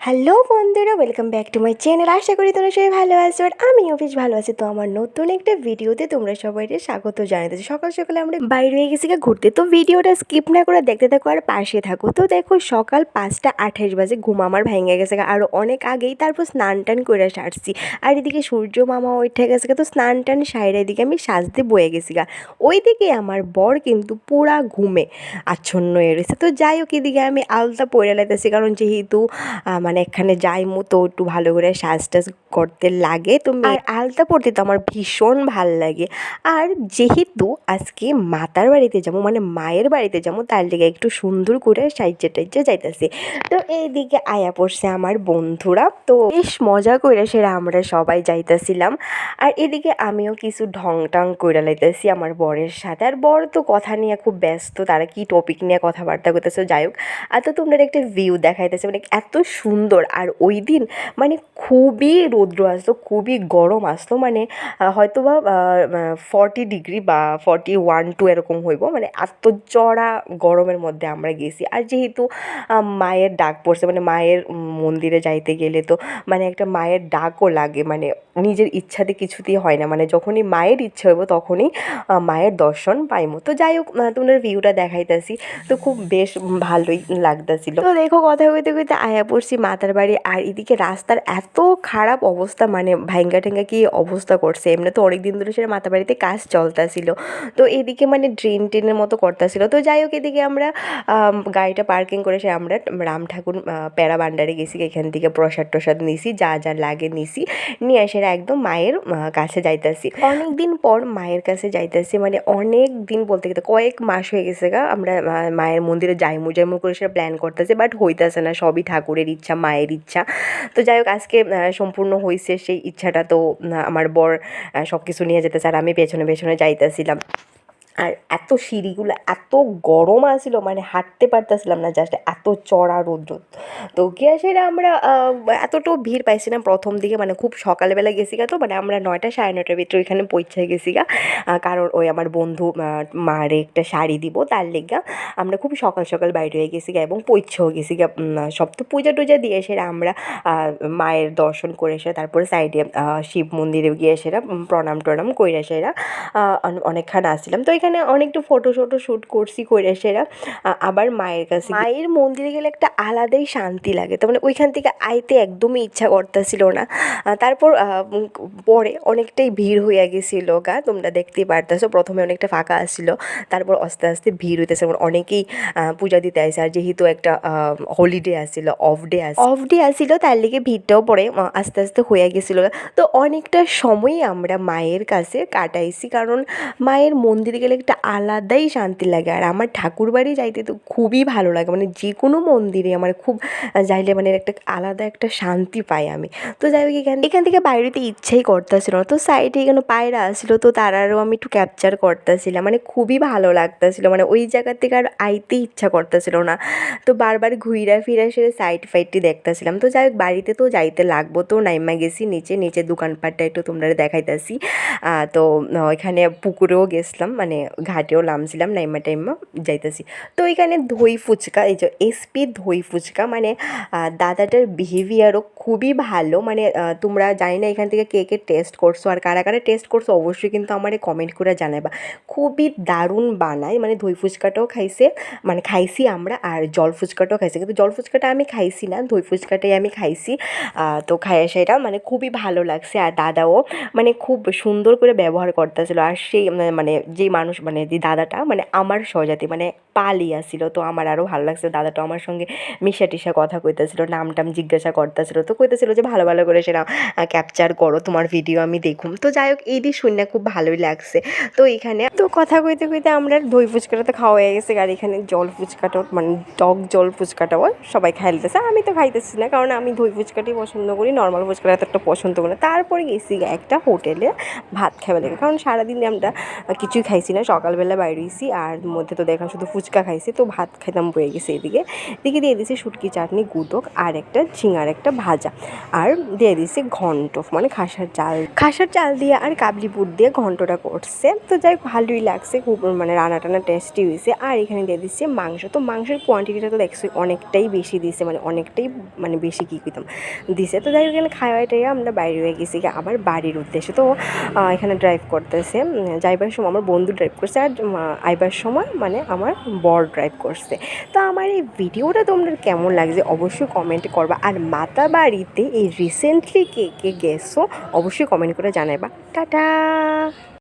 Hello বন্ধুরা welcome back to my channel আশা করি তোমরা সবাই ভালো আছো আর আমিও বেশ ভালো আছি। তো আমার নতুন একটা ভিডিওতে তোমরা সবাইকে স্বাগত জানাতেছি সকাল সকালে আমরা বাইরে হয়ে গেছি ঘুরতে। তো ভিডিওটা স্কিপ না করে দেখতে থাকো আর পাশে থাকো। তো দেখো সকাল পাঁচটা আঠাশ বাজে ঘুম আমার ভেঙে গেছে আরও অনেক আগেই তারপর স্নান টান করে সারছি। আর এদিকে সূর্য মামা উঠে গেছে তো স্নান টান সাইরা এদিকে আমি সাজতে বয়ে গেছি গা। ওইদিকে আমার বর কিন্তু পুরা ঘুমে আচ্ছন্ন হয়ে রয়েছে। তো যাই হোক এদিকে আমি আলতা পরে লাইতেছি। কারণ যেহেতু আহ, মানে এখানে যাই মতো একটু ভালো করে সাজ টাজ করতে লাগে। তো আর আলতা পড়তে তো আমার ভীষণ ভালো লাগে। আর যেহেতু আজকে মাতার বাড়িতে যাব মানে মায়ের বাড়িতে যাব, তার লেগে একটু সুন্দর করে সাইজে টাইজে যাইতেছে। তো এইদিকে আয়া পড়ছে আমার বন্ধুরা। তো বেশ মজা করে সেরা আমরা সবাই যাইতেছিলাম। আর এদিকে আমিও কিছু ঢং টং করে লাইতেছি আমার বরের সাথে। আর বর তো কথা নিয়ে খুব ব্যস্ত, তারা কি টপিক নিয়ে কথাবার্তা করতেছে, যাই হোক। আর তো তোমরা একটা ভিউ দেখাইতেছে মানে এত সুন্দর আর ওই দিন মানে খুবই রৌদ্র আসতো, খুবই গরম আসতো মানে হয়তো বা ফর্টি ডিগ্রি বা ফর্টি ওয়ান টু এরকম হইব। মানে এত চড়া গরমের মধ্যে আমরা গেছি। আর যেহেতু মায়ের ডাক পড়ছে মানে মায়ের মন্দিরে যাইতে গেলে তো মানে একটা মায়ের ডাকও লাগে মানে নিজের ইচ্ছাতে কিছুতেই হয় না। মানে যখনই মায়ের ইচ্ছা হইব, তখনই মায়ের দর্শন পাইমো। তো যাই হোক তোমার ভিউটা দেখাইতেছি। তো খুব বেশ ভালোই লাগতেছিল। তো দেখো, কথা কইতে কইতে আয়া পড়ছি মাতার বাড়ি আর এদিকে রাস্তার এত খারাপ অবস্থা মানে ভাইঙ্গা ঠেঙ্গা কি অবস্থা করছে? এমনি তো অনেক দিন ধরে সেটা মাতার বাড়িতে কাজ চলতেছিল। তো এদিকে মানে ড্রেন টেনের মতো করতেছিল। তো যাই হোক, এদিকে আমরা গাড়িটা পার্কিং করে সে আমরা রাম ঠাকুর প্যারা ভান্ডারে গেছি। এখান থেকে প্রসাদ টসাদ নিছি, যা যা লাগে নিছি। নিয়ে এসে একদম মায়ের কাছে যাইতাছি। অনেক দিন পর মায়ের কাছে যাইতাছি মানে অনেক দিন বলতে গেলে কয়েক মাস হয়ে গেছে গা, আমরা মায়ের মন্দিরে যাইমু যাইমু করে সেটা প্ল্যান করতেছি বাট হইতাছে না, সবই ঠাকুরের ইচ্ছা মায়ের ইচ্ছা। তো যাই হোক আজকে সম্পূর্ণ হয়েছে সেই ইচ্ছাটা। তো আমার বর সব কিছু নিয়ে যেতে আর আমি পেছনে পেছনে যাইতেছিলাম। আর এত সিঁড়িগুলো এত গরম আসছিল মানে হাঁটতে পারতেছিলাম না জাস্ট এত চড়া রৌদ্র। তো গিয়া সেটা আমরা এতটাও ভিড় পাইছি না প্রথম দিকে মানে খুব সকালবেলা গেছি তো মানে আমরা নয়টা সাড়ে নয়টার ভিতরে ওইখানে পৌঁছে গেছি গা কারণ ওই আমার বন্ধু মারে একটা শাড়ি দিব, তার লেগা আমরা খুব সকাল সকাল বাইরে হয়ে গেছি গা এবং পৌঁছেও গেছি গা সব তো পূজা টুজা দিয়ে সেটা আমরা মায়ের দর্শন করে এসে তারপরে সাইডে শিব মন্দিরে গিয়ে সেটা প্রণাম টনাম কইরা সেরা অনেকক্ষণ আসছিলাম। তো এখানে অনেকটু ফটো শটো শ্যুট করছি কইরা সেরা। আবার মায়ের কাছে মায়ের মন্দিরে গেলে একটা আলাদাই শান্তি লাগে। তো মানে ওইখান থেকে আইতে একদমই ইচ্ছা করতেছিল না। তারপর পরে অনেকটাই ভিড় হইয়া গেছিল গা তোমরা দেখতেই পারতেছো। প্রথমে অনেকটা ফাঁকা আসছিল তারপর আস্তে আস্তে ভিড় হইতেছে। অনেকেই পূজা দিতে আসে আর যেহেতু একটা হলিডে আসছিল অফ ডে আস অফ ডে আসছিল তার লিগে ভিড়টাও পরে আস্তে আস্তে হয়ে গেছিল তো অনেকটা সময়ই আমরা মায়ের কাছে কাটাইছি। কারণ মায়ের মন্দিরে গেলে একটা আলাদাই শান্তি লাগে। আর আমার ঠাকুর বাড়ি যাইতে তো খুবই ভালো লাগে। মানে যে কোনো মন্দিরে আমার খুব যাইলে মানে একটা আলাদা একটা শান্তি পাই আমি। তো যাই হোক, এখান এখান থেকে বাইরেতে ইচ্ছেই করতেছিল না। তো সাইডে এখানে পায়রা আসছিল তো তারারও আমি একটু ক্যাপচার করতেছিলাম। মানে খুবই ভালো লাগতেছিল। মানে ওই জায়গার থেকে আর আইতে ইচ্ছা করতেছিল না। তো বারবার ঘুইরা ফিরা সে সাইড ফাইডটি দেখতেছিলাম। তো যাই হোক, বাড়িতে তো যাইতে লাগবো। তো নাইমা গেছি নিচে। নিচে দোকানপাটটা একটু তোমরা দেখাইতেছি। তো, ওইখানে পুকুরেও গেছিলাম। মানে ঘাটেও নামছিলাম, নাইমা টাইমা যাইতেছি। তো এখানে দই ফুচকা, এই যে এসপি দই ফুচকা মানে দাদাটার বিহেভিয়ারও খুবই ভালো। মানে তোমরা জানি না এখান থেকে কে কে টেস্ট করছ আর কারা কারা টেস্ট করছ, অবশ্যই কিন্তু আমার কমেন্ট করে জানাবা খুবই দারুণ বানায় মানে দই ফুচকাটাও খাইছে মানে খাইছি আমরা আর জল ফুচকাটাও খাইছি। কিন্তু জল ফুচকাটা আমি খাইছি না দই ফুচকাটাই আমি খাইছি। তো খাইয়া সেটা মানে খুবই ভালো লাগছে। আর দাদাও মানে খুব সুন্দর করে ব্যবহার করতেছিল। আর সেই, মানে- মানে যেই মানুষ মানে যে দাদাটা মানে আমার সহজাতি মানে পালি আসছিল তো আমার আরও ভালো লাগছে। দাদাটা আমার সঙ্গে মিশা টিশা কথা কইতেছিল নাম টাম জিজ্ঞাসা করতেছিল, তো কইতেছিল যে, ভালো ভালো করে সেটা ক্যাপচার করো, তোমার ভিডিও আমি দেখুম। তো যাই হোক, এই দিয়ে শুনে খুব ভালোই লাগছে। তো এখানে, তো কথা কইতে কইতে আমরা দই ফুচকাটা তো খাওয়া হয়ে গেছে, আর এখানে জল ফুচকাটাও মানে টক জল ফুচকাটাও সবাই খাইতেছে। আমি তো খাইতেছি না, কারণ আমি দই ফুচকাটাই পছন্দ করি নর্মাল ফুচকাটা এত একটা পছন্দ করি না। তারপরে গেছি একটা হোটেলে ভাত খাবে লাগে, কারণ সারাদিন আমরা কিছুই খাইছি না। সকালবেলা বাইরে হয়েছি আর মধ্যে তো দেখলাম শুধু ফুচকা খাইছি, তো ভাত খাইতাম বয়ে গেছে এদিকে। এদিকে দিয়ে দিয়েছি শুটকি, চাটনি, গুদক, আর একটা ঝিঙার একটা ভাজা। আর দিয়ে দিয়েছি ঘন্ট মানে খাসার চাল। খাসার চাল দিয়ে আর কাবলি বুট দিয়ে ঘন্টটা করছে। তো যাই ভালোই লাগছে, খুব মানে রান্না টানা টেস্টি হয়েছে। আর এখানে দিয়ে দিচ্ছে মাংস। তো মাংসের কোয়ান্টিটিটা তো দেখছি, অনেকটাই বেশি দিছে মানে অনেকটাই মানে বেশি কী কইতাম, দিছে। তো যাই এখানে খাওয়াটাই আমরা বাইরে হয়ে গেছি আবার বাড়ির উদ্দেশ্যে। তো এখানে ড্রাইভ করতেছে। যাইবার সময় আমার বন্ধু ড্রাইভ করছে আর আইবার সময় মানে আমার বর ড্রাইভ করছে। তো আমার এই ভিডিওটা তোমাদের কেমন লাগছে অবশ্যই কমেন্ট করবা। আর মাতা বাড়িতে এই রিসেন্টলি কে কে গেছো অবশ্যই কমেন্ট করে জানাইবা। টাটা!